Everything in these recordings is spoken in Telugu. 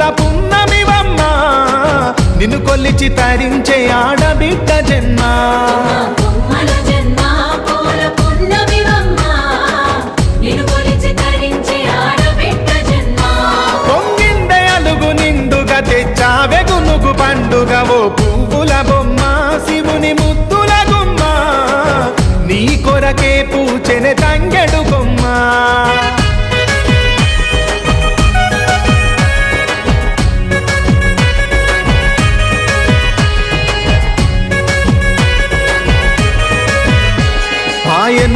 పూల పున్నమివమ్మ. నిన్ను కొల్లిచి తరించే ఆడబిడ్డ జన్మ. పండుగ ఓ పువ్వుల బొమ్మ. శివుని ముద్దు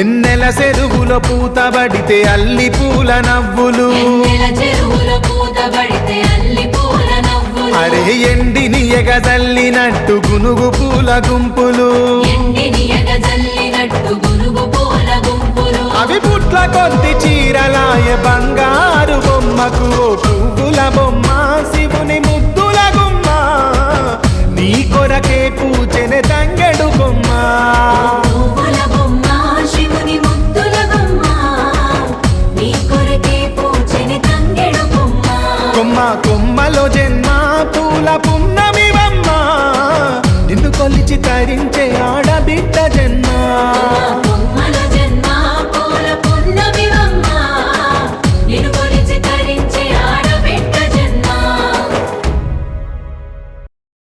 ఎన్నెల చెరువుల పూతబడితే అల్లి పూల నవ్వులు. అరే ఎండిని తల్లినట్టు గునుగు పూల గుంపులు. అవి పుట్ల కొద్ది చీరలాయ బంగారు బొమ్మకు జన్మ కొమ్మలో జన్మ పూల పున్నమివమ్మ. నిన్ను కొలిచి తరించే